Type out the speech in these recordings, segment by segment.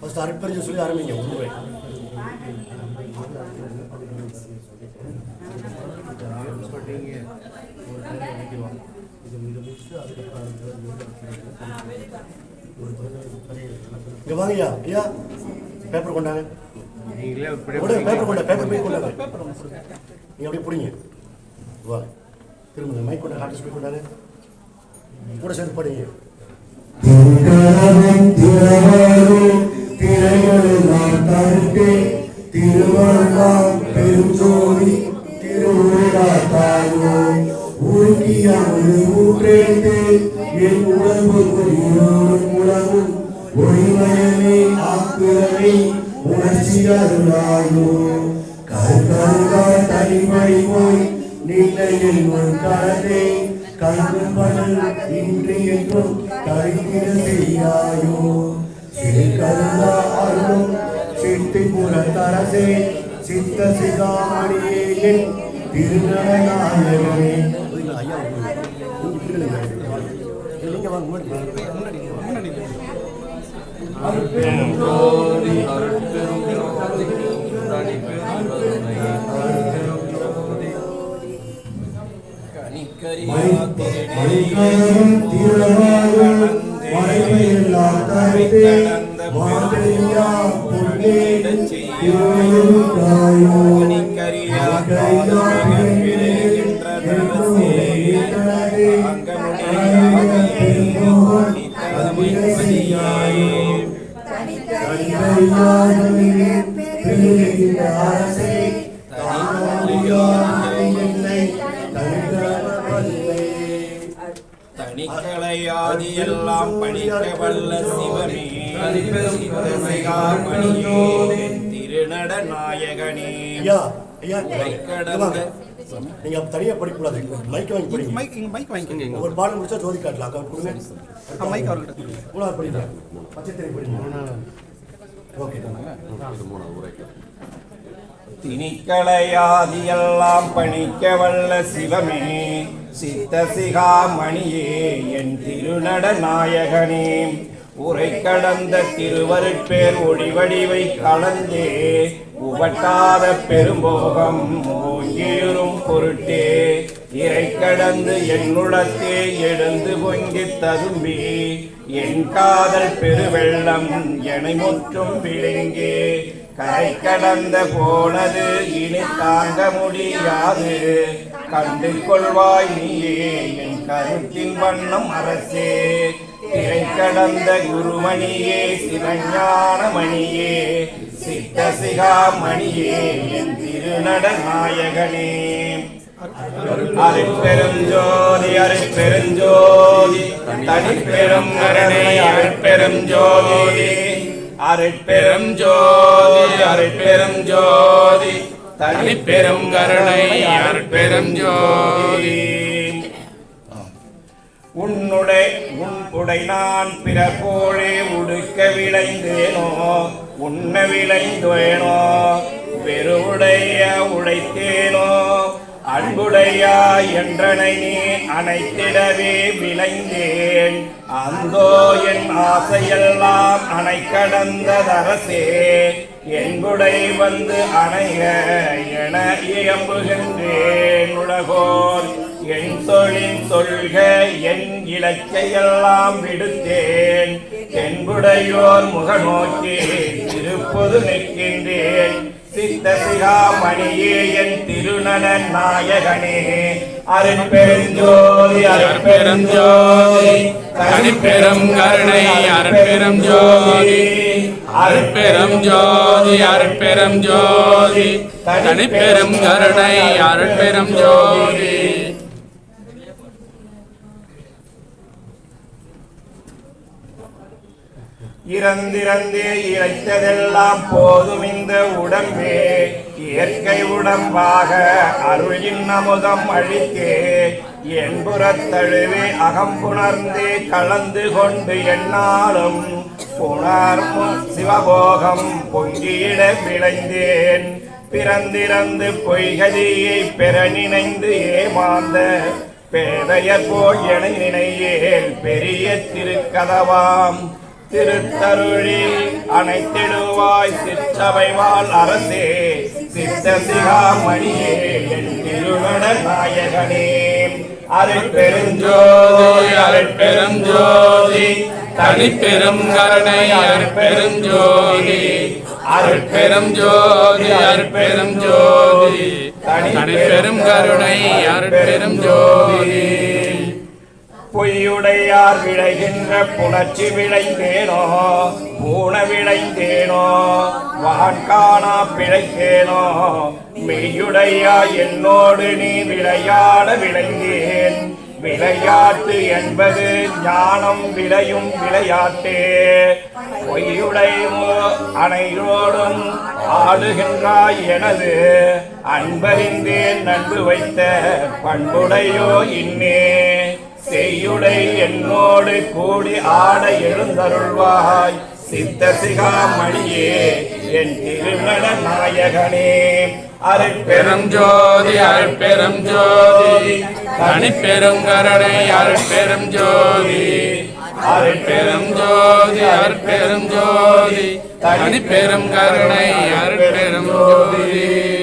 First அரைப்பறிஞ்சு சொல்லி ஆரம்பிங்க ஒன்று இங்க வாங்கய்யா ஐயா. பேப்பர் கொண்டாங்க. நீங்களே பேப்பர் கொண்டா பேப்பர் போய் கொண்டாங்க. நீங்க அப்படியே பிடிங்க. வா. திரும்ப மைக் கொண்டா ஆர்டிஸ்ட் போய் கொண்டாங்க. கூட சேர்ந்து படிங்க. தனிமணி போய் நின்னையில் உன் கரத்தை கல்லும் பணல் இன்றி என்றும் தரித்திட செய்யாயோ சிறுகருணா அருளும் சித்திபுர தரசே சித்த சிகாமணியே என் திருநடநாயகமே ஜோதி அருட்பெரும் ஜோதி தனிப்பெரும் கருணை. மணிக்கணம் திருவாயும் மறைமையெல்லாம் தரித்தே மாதையா பொன்னே திருவாயுக்காயோ கனிக்கரியா பிறகின்ற தனிக்கலையாதி எல்லாம் படிக்க வல்ல சிவனே சிவசிகாமணியே திருநட நாயகனே. வாங்க. நீங்க தனியா படிக்கக்கூடாது. மைக் வாங்கி படிங்க. மைக் இங்க மைக் வாங்கிக்கோங்க ஒரு பாடம் முடிச்சா ஜோதி காட்டலாம். அக்கா கொடுங்க. ஆ, மைக் அவர்கிட்ட கொடுங்க. மூணாவது படிங்க. பச்சை தெரி படிங்க ஓகே திணிக்கலையாதி எல்லாம் பணிக்க வல்ல சிவமே. சித்த சிகாமணியே என் திருநட நாயகனே. உரை கடந்த திருவருட்பேர் ஒளிவடிவை கலந்தே. உவட்டாத பெரும்போகம் ஓங்கியுறும் பொருட்டே. இறை கடந்து என்னுளத்தே எழுந்து பொங்கி ததும்பி. என் காதல் பெருவெள்ளம் என முற்றும் விழுங்கே. கரை கடந்த போனது இனி தாங்க முடியாது. கண்டு கொள்வாய் நீயே என் கருத்தின் வண்ணம் அரசே. திரை கடந்த குருமணியே சிவஞான மணியே சித்த சிகாமணியே என் திருநட நாயகனே. அருட்பெரும் ஜோதி அருட்பெருஞ்சோதி. தனிப்பெரும் கருணை அருட்பெரும் ஜோதி அருட்பெரும் ஜோதி அருட்பெரும் ஜோதி தனிப்பெரும் கருணை அருட்பெரும் ஜோதி உன்னுடை உன் உடை நான் பிறர் போலே உடுக்க விளைந்தேனோ? உண்ண விளைந்தேனோ? பெருவுடைய உழைத்தேனோ? அன்புடையா என்றனை நீ அனைத்திடவே விளைந்தேன். அந்தோ என் ஆசையெல்லாம் அணை கடந்ததரசே என்புடை வந்து அணைய என இயம்புகின்றேன். உலகோர் என் தொழில் சொல்க என் இலக்கையெல்லாம் விடுத்தேன். என்புடையோர் முகநோக்கி திருப்பொது நிற்கின்றேன். சித்த சிகாமணியே என் திருநன நாயகனே. அருட்பெருஞ்சோதி அருட்பெருஞ்சோதி தனிப்பெரும் கருணை அருட்பெரும் ஜோதி. அருட்பெரும் ஜோதி அருட்பெரும் ஜோதி. தனிப்பெரும் கருணை அருட்பெரும் ஜோதி. இறந்திறந்தே இழைத்ததெல்லாம் போதும் இந்த உடம்பே. இயற்கை உடம்பாக அருளின் அமுதம் அழித்தே. என்புறத்தழுவே அகம்புணர்ந்தே கலந்து கொண்டு என்னாலும் புணர்மு சிவபோகம் பொங்கியிட விளைந்தேன். பிறந்திறந்து பொய்கதியை பெற நினைந்து ஏமாந்த பேதையர் போல் என நினையேல் பெரிய திருக்கதவாம். திருத்தருளி அனைத்திடுவாய் சிற்றவை வாழ் அரசே சித்த சிகாமணியே என் நாயகனே. அருட்பெருஞ்சோதி அருட்பெருஞ்சோதி தனிப்பெரும் கருணை அருட்பெருஞ்சோதி. அருட்பெரும் ஜோதி அருட்பெரும் ஜோதி தனிப்பெரும் கருணை அருட்பெரும் ஜோதி பொய்யுடையார் விளைகின்ற புணர்ச்சி விளைந்தேனோ? பூண விளைந்தேனோ? வான்காணா பிழைத்தேனோ? மெய்யுடையா என்னோடு நீ விளையாட விளைந்தேன். விளையாட்டு என்பது ஞானம் விளையும் விளையாட்டே. பொய்யுடையோ அனைவரோடும் ஆளுகின்றாய் எனது அன்பறிந்தேன் நன்கு வைத்த பண்புடையோ இன்னே. செய்யுடை என்னோடு கூடி ஆட எழுந்தருள்வாய். சித்த சிகாமணியே என் திருநட நாயகனே. பெரும் ஜோதி அருட்பெரும் ஜோதி. தனிப்பெரும் கருணை அருட்பெரும் ஜோதி. அருட்பெரும் ஜோதி அருட்பெரும் ஜோதி. தனிப்பெரும் கருணை அருட்பெரும் ஜோதி.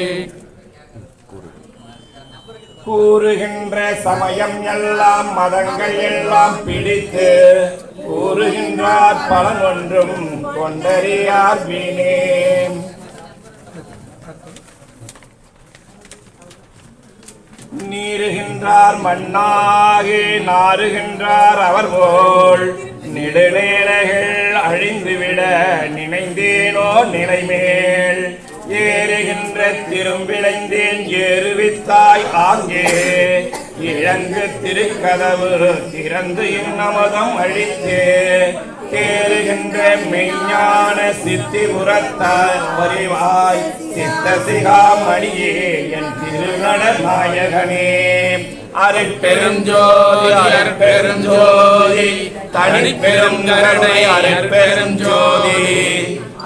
கூறுகின்ற சமயம் எல்லாம் மதங்கள் எல்லாம் பிடித்து கூறுகின்றார். பலன் ஒன்றும் கொண்டறியார் வீணே. நீருகின்றார் மண்ணாகி நாறுகின்றார் அவர் போல். நெடுநேரங்கள் அழிந்துவிட நினைந்தேனோ நிலைமேல். ஏறுகின்ற திரும்பிழைந்தேன் ஏறுவித்தாய் ஆங்கே. இழங்கு திருக்கதவு திறந்து இன்னமதம் அழித்தே. தேறுகின்ற மெய்ஞான சித்தி உரத்தால் பரிவாய் சித்த சிகாமணியே என் திருநட நாயகனே. அருட்பெரும் ஜோதி தனி பெரும் தனிப்பெரும் கருணை அருட்பெரும்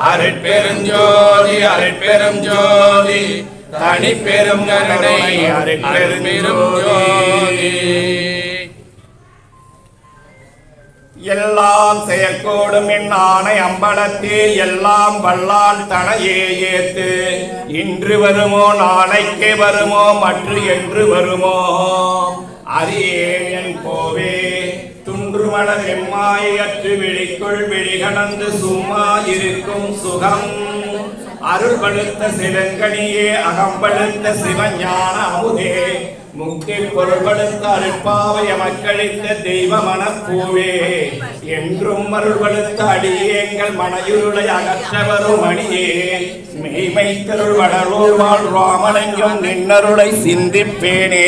ஜோதி அருட்பெரும் ஜோதி அருட்பெரும் ஜோதி கருணை அருட்பெரும் ஜோதி எல்லாம் செயற்கோடும் என் ஆணை அம்பலத்தே எல்லாம் வல்லால் தனையே ஏத்து. இன்று வருமோ நாளைக்கே வருமோ மற்ற என்று வருமோ. அறியேன் என் கோவே. துன்றுமலர் எம்மாயற்று விழிக்குள் விழிகடந்து சும்மா இருக்கும் சுகம். அருள் பழுத்த சிவங்கனியே அகம்பழுத்த சிவஞான அமுதே. முக்தி பொருள்படுத்த அருட்பாவை மக்களித்த தெய்வ மனப்பூவே என்றும் அருள்படுத்த அடியேங்கள் மனையுருளை அகற்றவரும் அடியே. மெய்மை திருள் வடலூர் வாழ் ராமலிங்கம் நின்னருளை சிந்திப்பேனே.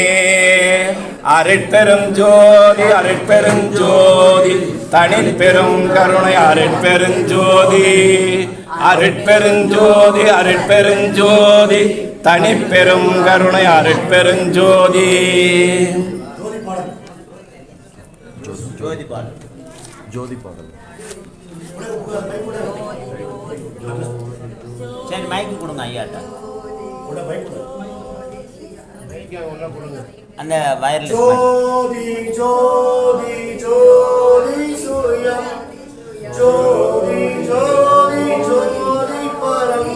அருட்பெரும் ஜோதி அருட்பெரும் ஜோதி. தனிப்பெரும் கருணை அருட்பெரும் ஜோதி. அருட்பெருஞ்சோதி அருட்பெருஞ்சோதி தனிப்பெரும் கருணை அருட்பெருஞ்சோதி ஜோதி. பாடல். ஜோதி பாடல். சரி மைக்கு கொடுங்க ஐயாட்ட. அந்த வயர்லெஸ் ஜோதி ஜோதி ஜோதி சூரியம். ஜோதி ஜோதி ஜோதி பரம்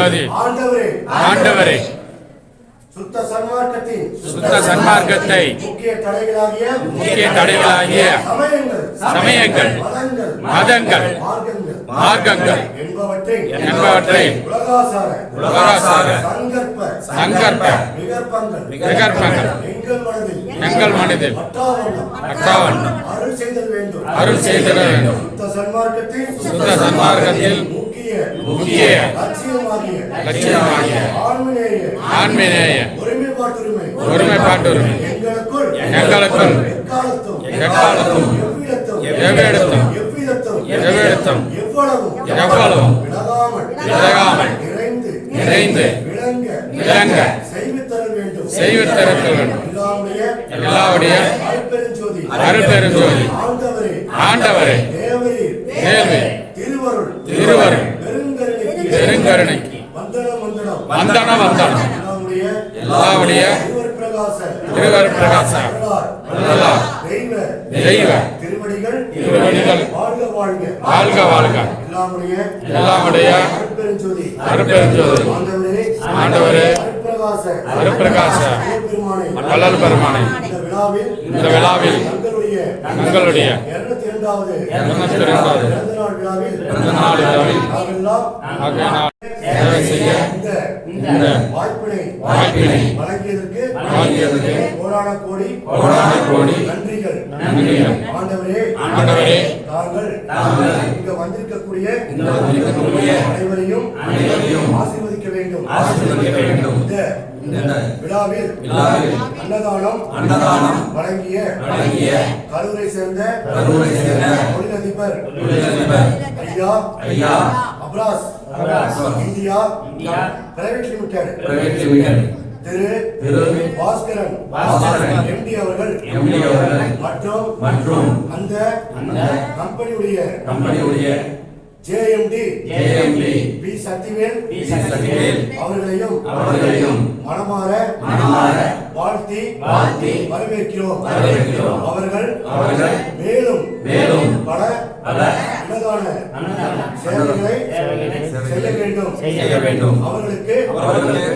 அருட்பெருஞ்சோதி ஆண்டவரே சுத்த சன்மார்க்கத்தின் சுத்த சன்மார்க்கத்தை முக்கிய தடைகளாகிய முக்கிய தடைகளாகிய சமயங்கள் மதங்கள் மார்க்கங்கள் என்பவற்றை உலகாசார சங்கற்ப விகற்பங்கள் எங்கள் மனதில் அருள் செய்தல் வேண்டும். அருள் செய்திட வேண்டும். சுத்த சன்மார்க்கத்தில் சுத்த சன்மார்க்கத்தில் முக்கிய முக்கிய லட்சியமாகிய லட்சியமாகிய ஆண்மநேய ஆன்மீனேய ஒருமைப்பாட்டுரிமை. ஒருமைப்பாட்டுரிமை. எங்களுக்குள். எங்களுக்குள். எக்காலத்தும். எக்காலத்தும். எவ்விடத்தும். எவ்விடத்தும். எவ்வளவும். எவ்வளவும். திருவடிகள் திருவடிகள். வாழ்க வாழ்க. வாழ்க வாழ்க. எல்லாமுடைய எல்லாமுடைய அருட்பெருஞ்சோதி. அருட்பெருஞ்சோதி. ஆண்டவரே ஆண்டவரே. அருட்பிரகாச. அருட்பிரகாச பெருமானே வள்ளல் பெருமானை இந்த விழாவில் தங்களுடைய தங்களுடைய இருநூத்தி இரண்டாவது இருநூத்தி இரண்டாவது பிறந்த நாள் விழாவில் பிறந்த நாள் விழாவில் நாமெல்லாம் ஆகையினால் சேவை செய்ய வாய்ப்பினை வாய்ப்பினை. வழங்கியதற்கு வழங்கியதற்கு கோடான கோடி கோடான கோடி நன்றிகள். நன்றிகள். ஆண்டவரே ஆண்டவரே தாங்கள் இங்க வந்திருக்கக்கூடிய அனைவரையும் ஆசீர்வதிக்க வேண்டும். இந்த விழாவில் அன்னதானம் அன்னதானம் வழங்கிய வழங்கிய கரூரை சேர்ந்த கரூரை சேர்ந்த தொழிலதிபர் ஐயா ஐயா அப்ராஸ் India private limited. Thiru Thiru Baskaran Baskaran MD அவர்கள் எம்டி அவர்கள் மற்றும் மற்றும் அந்த அந்த கம்பெனியுடைய கம்பெனியுடைய JMD JMD P Sakthivel P அவர்களையும் அவர்களையும் மனமாற மனமாற வாழ்த்தி வாழ்த்தி வரவேற்கிறோம். வரவேற்கிறோம். அவர்கள் அவர்கள் மேலும் மேலும் பல பல அன்னதான சேவைகளை செய்ய வேண்டும். செய்ய வேண்டும். அவர்களுக்கு அவர்களுக்கு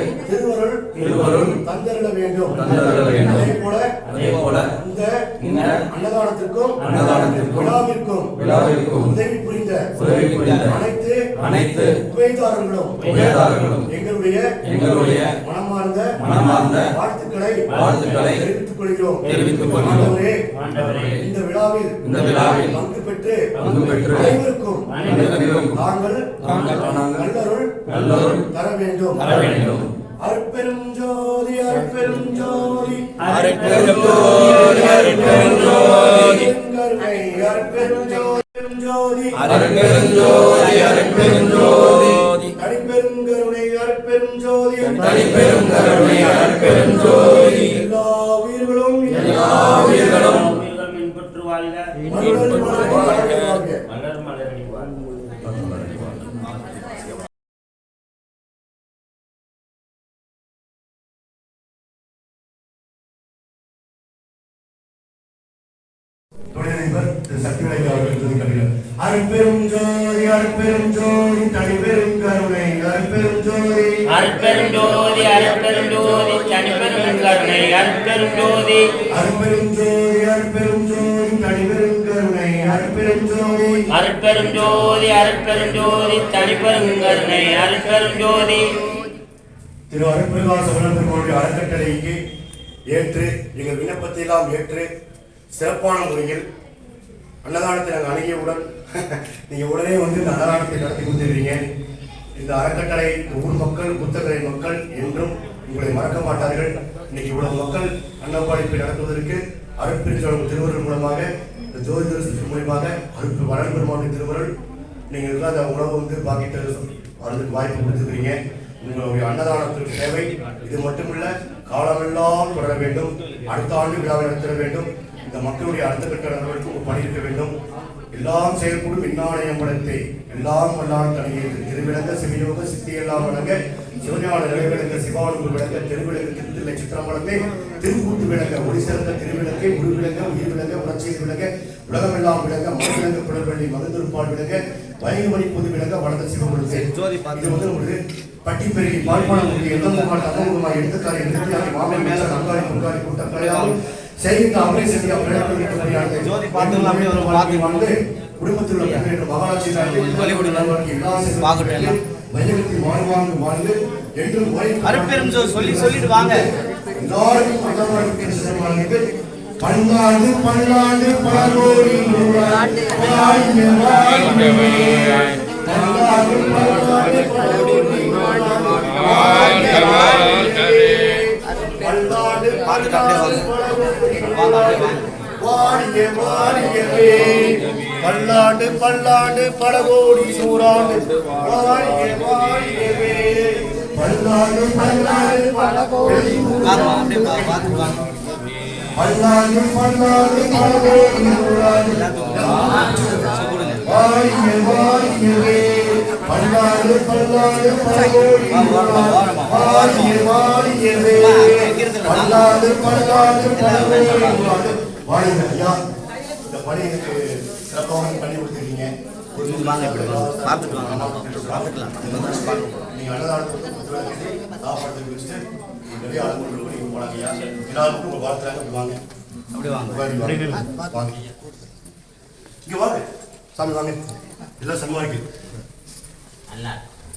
திருவருள் தந்தருள வேண்டும். அதே போல அதே போல இந்த இந்த அன்னதானத்திற்கும் அன்னதானத்திற்கும் விழாவிற்கும் விழாவிற்கும் உதவி புரிந்த உதவி புரிந்த அனைத்து அனைத்து உபயதாரர்களும் உபயதாரர்களும் எங்களுடைய எங்களுடைய மனமார்ந்த மனமார்ந்த வாழ்த்துக்களை வாழ்த்துக்களை தெரிவித்துக் கொள்கிறோம். தெரிவித்துக் கொள்கிறோம். ஆண்டவரே இந்த விழாவில் இந்த விழாவில் பங்கு பெற்று பங்கு பெற்று அனைவருக்கும் அனைவருக்கும் நாங்கள் நாங்கள் நல்லருள் நல்லருள் தர வேண்டும். தர வேண்டும். அருட்பெரும் ஜோதி அருட்பெரும் ஜோதி அருட்பெரும் ஜோதி, அருட்பெரும் ஜோதி. அருட்பெரும் ஜோதி அருட்பெரும் ஜோதி, அருட்பெரும் ஜோதி. தனிப்பெரும் கருணை அருட்பெரும் ஜோதி தனிப்பெரும் கருணை, அருட்பெரும் ஜோதி. ஜோதி அருட்பெரும் ஜோதி. தனிப்பெரும் கருணை அருட்பெரும் ஜோதி. திரு அருட்பிரகாச பெருமாளுடைய அறக்கட்டளைக்கு ஏற்று எங்கள் விண்ணப்பத்தை எல்லாம் ஏற்று சிறப்பான முறையில் அன்னதானத்தை நாங்கள் அணுகியவுடன் நீங்கள் உடனே வந்து இந்த அன்னதானத்தை நடத்தி கொடுத்துருக்கீங்க. இந்த அறக்கட்டளை ஊர் மக்கள் புத்தகரை மக்கள் என்றும் உங்களை மறக்க மாட்டார்கள். இன்னைக்கு இவ்வளவு மக்கள் அன்னப்பாடிப்பை நடத்துவதற்கு அருட்பிரிச்சோட திருவருள் மூலமாக இந்த ஜோதி தரிசனத்தின் மூலியமாக அருட்பு வளர் பெருமாளுடைய திருவருள். நீங்கள் அந்த உணவு வந்து பாக்கிட்டு வரதுக்கு வாய்ப்பு கொடுத்துருக்கீங்க உங்களுடைய அன்னதானத்திற்கு தேவை. இது மட்டுமல்ல காலமெல்லாம் தொடர வேண்டும். அடுத்த ஆண்டு விழாவை நடத்திட வேண்டும். இந்த மக்களுடைய அடுத்த கட்ட நடவடிக்கை ஒரு வேண்டும். எல்லாம் செயல்கூடும் இன்னாணயம் படத்தை எல்லாம் வல்லான் தனியேற்று திருவிழங்க சிவயோக சித்தி எல்லாம் வழங்க சிவஞான நிலைவிளங்க சிவானுக்கு விளங்க திருவிளங்க திருத்தில்லை சித்திரம் வளர்ந்தே திருக்கூட்டு விளங்க ஒளி சிறந்த திருவிளக்கை உருவிளங்க உயிர் விளங்க உணர்ச்சி விளங்க உலகமெல்லாம் விளங்க மறுவிளங்க புலர்வெள்ளி மகிழ்ந்திருப்பால் விளங்க பயங்கமணி பொது விளங்க வளர்ந்த சிவமுழுக்கு இது வந்து ஒரு பட்டிப்பெருகி பால்பானம் முடிய எந்த முகாட்டு அமமுகமா எடுத்துக்காரி நிறுத்தியாகி மாமன் மேல அங்காளி பொங்காளி கூட்டக்கலையாமல் செய்கின்ற அவரை செஞ்சு அவரை ஜோதி பார்த்தவங்க அப்படியே ஒரு பார்த்து வந்து குடும்பத்தில் உள்ள மகாராட்சி மையகத்தில் வாழ்வாங்கு வாழ்ந்து என்றும் அருட்பெரும் ஜோதி சொல்லி சொல்லிட்டு வாங்க. எல்லாருக்கும் பல கோடி வாழ்கவே. பல்லாண்டு பல்லாண்டு பல கோடி நூறாண்டு. பல்லாண்டு பல்லாண்டு பல கோடி நூறாண்டு. பல்லாண்டு பல்லாண்டு பல கோடி நூறாண்டு. பல்லாண்டு பல்லாண்டு பல கோடி நூறாண்டு. பல்லாண்டு பல்லாண்டு பல கோடி ஐயா. இந்த பணி சிறப்பாக பண்ணி கொடுத்துருக்கீங்க. வாங்க இப்படி வாங்க. வாங்க. பார்த்துக்கலாம். நீங்க அன்னதானத்துக்கு சாப்பாடு வச்சுட்டு நிறைய ஆளுநர்கள் நீங்க போனாங்க எல்லாருக்கும் உங்க வாழ்த்துறாங்க அப்படி வாங்க. அப்படி வாங்க. வாங்க. இங்க வாங்க. சாமி வாங்க. எல்லாம் சன்மானிக்கு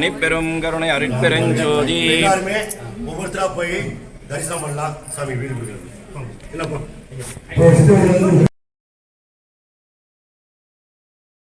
தனிப்பெரும் கருணை அருட்பெருஞ்சோதி. எல்லாருமே ஒவ்வொருத்தரா போய் தரிசனம் பண்ணலாம். சாமி வீடு போய் என்னப்பா?